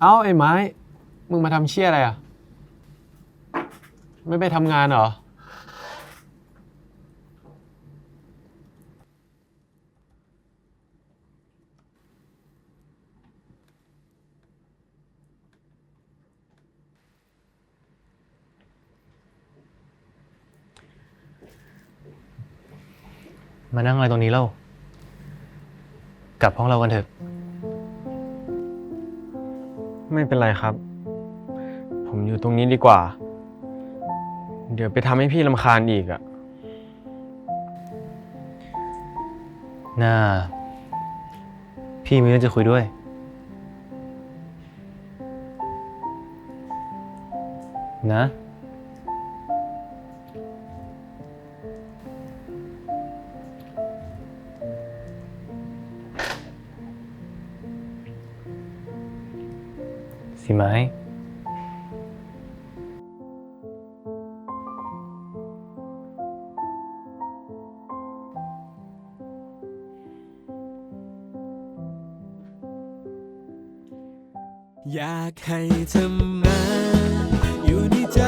เอ้าไอ้ไม้ มึงมาทำเชี่ยอะไรอะ ไม่ไปทำงานเหรอ มานั่งอะไรตรงนี้เล่า กลับห้องเรากันเถอะ ไม่เป็นไรครับ ผมอยู่ตรงนี้ดีกว่า เดี๋ยวไปทำให้พี่ลำคาญอีกอะน่า พี่มีเรื่องจะคุยด้วย นะ สิไมอยากให้เธอมาอยู่ในใจ